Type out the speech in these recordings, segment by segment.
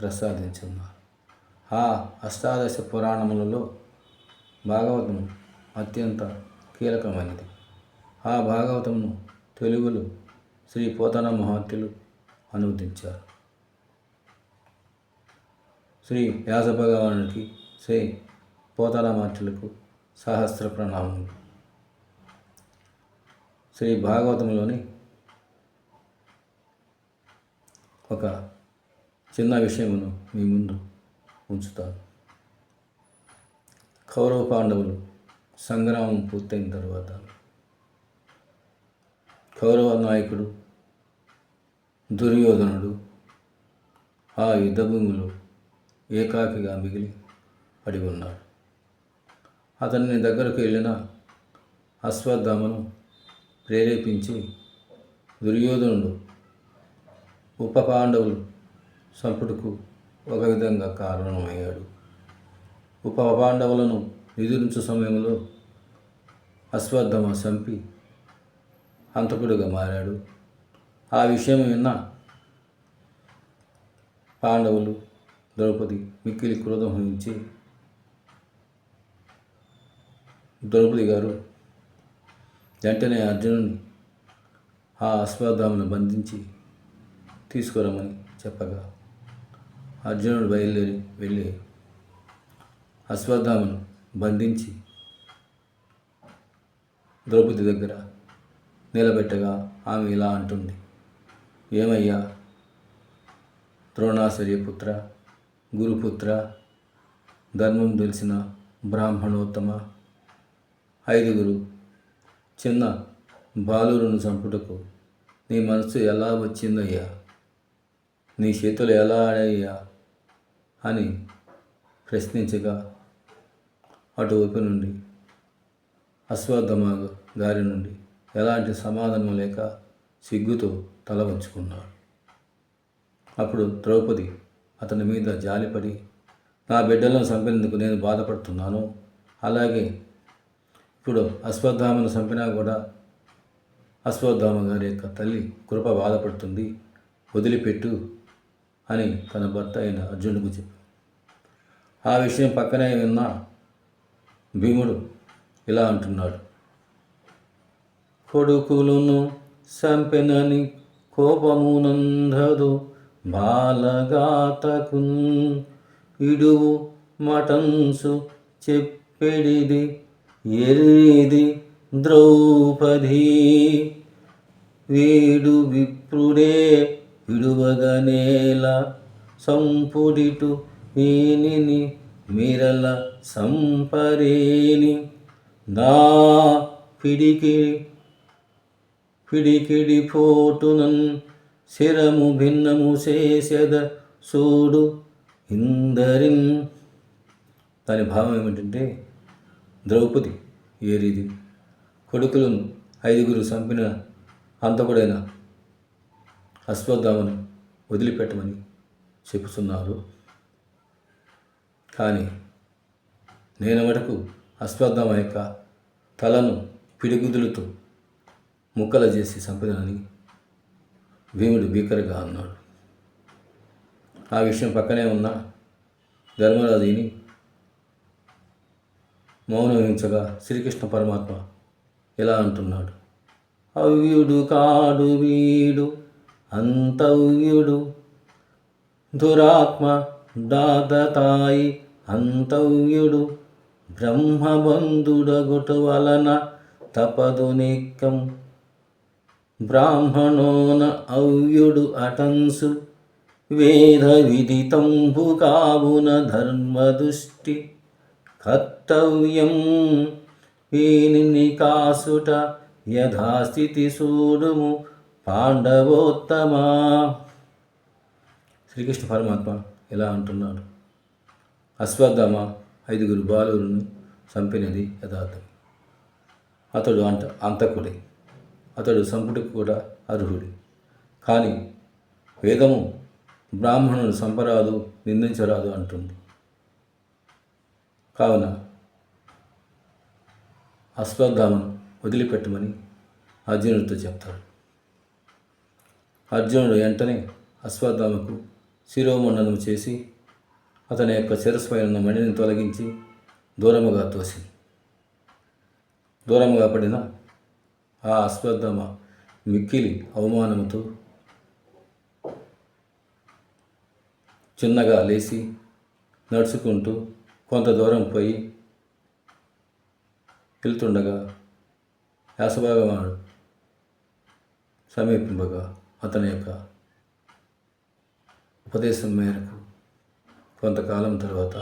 ప్రసాదించున్నారు ఆ అష్టాదశ పురాణములలో భాగవతం అత్యంత కీలకమైనది. ఆ భాగవతమును తెలుగులో శ్రీ పోతన మహర్షులు అనువదించారు. శ్రీ వ్యాస భగవానుడికి శ్రీ పోతన మహర్షులకు సహస్ర ప్రణామములు. శ్రీ భాగవతంలోని ఒక చిన్న విషయమును మీ ముందు ఉంచుతాను కౌరవ పాండవులు సంగ్రామం పూర్తయిన తర్వాత కౌరవ నాయకుడు దుర్యోధనుడు ఆ యుద్ధభూమిలో ఏకాకిగా మిగిలి పడి ఉన్నాడు. అతన్ని దగ్గరకు వెళ్ళిన అశ్వత్థామను ప్రేరేపించి దుర్యోధనుడు ఉప పాండవులు సంపుటకు ఒక విధంగా కారణమయ్యాడు. ఉప పాండవులను ఎదిరించు సమయంలో అశ్వత్థమ చంపి హంతకుడిగా మారాడు. ఆ విషయం విన్న పాండవులు ద్రౌపది మిక్కిలి క్రోధం వహించి ద్రౌపది గారు వెంటనే అర్జునుని ఆ అశ్వత్థామను బంధించి తీసుకురమ్మని చెప్పగా అర్జునుడు బయలుదేరి వెళ్ళి అశ్వత్థామను బంధించి ద్రౌపది దగ్గర నిలబెట్టగా ఆమె ఇలా అంటుంది. ఏమయ్యా? ద్రోణాచార్య పుత్ర గురుపుత్ర ధర్మం తెలిసిన బ్రాహ్మణోత్తమ ఐదుగురు చిన్న బాలురును చంపుటకు నీ మనసు ఎలా వచ్చిందయ్యా? నీ చేతులు ఎలా ఆడాయ్యా అని ప్రశ్నించగా అటువైపు నుండి అశ్వత్థమ గారి నుండి ఎలాంటి సమాధానం లేక సిగ్గుతో తల వంచుకున్నాడు. అప్పుడు ద్రౌపది అతని మీద జాలిపడి నా బిడ్డలను చంపినందుకు నేను బాధపడుతున్నాను. అలాగే ఇప్పుడు అశ్వత్థామను చంపినా కూడా అశ్వత్థామ గారి యొక్క తల్లి కృప బాధపడుతుంది. వదిలిపెట్టు. అని తన భర్త అయిన అర్జునుడికి చెప్పి. ఆ విషయం పక్కనే విన్న భీముడు ఇలా అంటున్నాడు. కొడుకులను చంపెనని కోపమునందదు బాలగాతకు ఇడువు మటన్సు చెప్పెడిది ఎరిది ద్రౌపది. వీడు విప్రుడే విడువగనేల సంపుడిటు మీనిని మిరల సంపరేని. దా పిడికి పిడికిడి పోటునన్ శిరము భిన్నము చేసెద సూడు ఇందరిన్. దాని భావం ఏమిటంటే ద్రౌపది ఏరిది కొడుకులను ఐదుగురు చంపిన అంతకుడైన అశ్వత్థామను వదిలిపెట్టమని చెబుతున్నారు. కానీ నేను మటుకు అశ్వత్థామ యొక్క తలను పిడిగుదులతో ముక్కలు చేసి చంపినని భీముడు భీకరగా అన్నాడు. ఆ విషయం పక్కనే ఉన్న ధర్మరాజుని మౌనం వహించగా శ్రీకృష్ణ పరమాత్మ ఇలా అంటున్నాడు. అవ్యుడు కాడు వీడు అంతవ్యుడు. దురాత్మ దాదతాయి అంతవ్యుడు. బ్రహ్మబంధుడగుట వలన తపదు నిక్కం బ్రాహ్మణోన అవ్యుడు అటంసు. వేద విదితంబు కావున ధర్మదృష్టి. కర్తవ్యం వీనిని కాసుట యథాస్థితి చూడుము పాండవోత్తమా? శ్రీకృష్ణ పరమాత్మ ఇలా అంటున్నాడు? అశ్వత్థామ ఐదుగురు బాలురుని చంపినది యథార్థం. అతడు అంట అంతకుడే. అతడు సంపుటికి కూడా అర్హుడి. కానీ వేదము బ్రాహ్మణుడు సంపరాదు నిందించరాదు అంటుంది. కావున అశ్వత్థామను వదిలిపెట్టమని అర్జునుడితో చెప్తాడు. అర్జునుడు వెంటనే అశ్వత్థామకు శిరోమండనం చేసి అతని యొక్క శిరస్సు పైన ఉన్న మణిని తొలగించి దూరముగా తోసి దూరముగా పడిన ఆ అశ్వత్థామ మిక్కిలి అవమానముతో చిన్నగా లేచి నడుచుకుంటూ కొంత దూరం పోయి వెళ్తుండగా యాసభాగవాడు సమీపింపగా అతని యొక్క ఉపదేశం మేరకు కొంతకాలం తర్వాత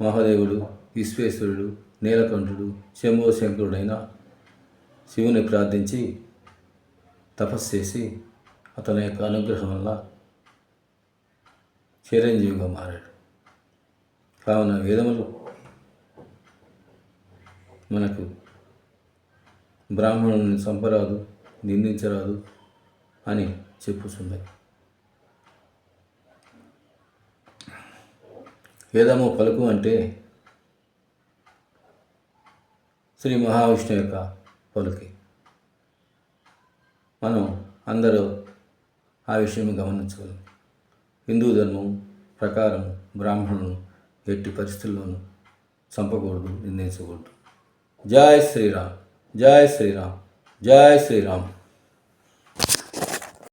మహాదేవుడు విశ్వేశ్వరుడు నీలకంఠుడు శంభో శంకరుడైన శివుని ప్రార్థించి తపస్సు చేసి అతని యొక్క అనుగ్రహం వల్ల చిరంజీవిగా మారాడు. కావున వేదములు మనకు బ్రాహ్మణుని చంపరాదు నిందించరాదు అని చెప్పుతుంది వేదము పలుకు అంటే శ్రీ మహావిష్ణు యొక్క పలుకి. మనం అందరూ ఆ విషయం గమనించగలం హిందూ ధర్మం ప్రకారం బ్రాహ్మణులను ఎట్టి పరిస్థితుల్లోనూ చంపకూడదు నిందించకూడదు జై శ్రీరామ్ జై శ్రీరామ్ జై శ్రీరామ్.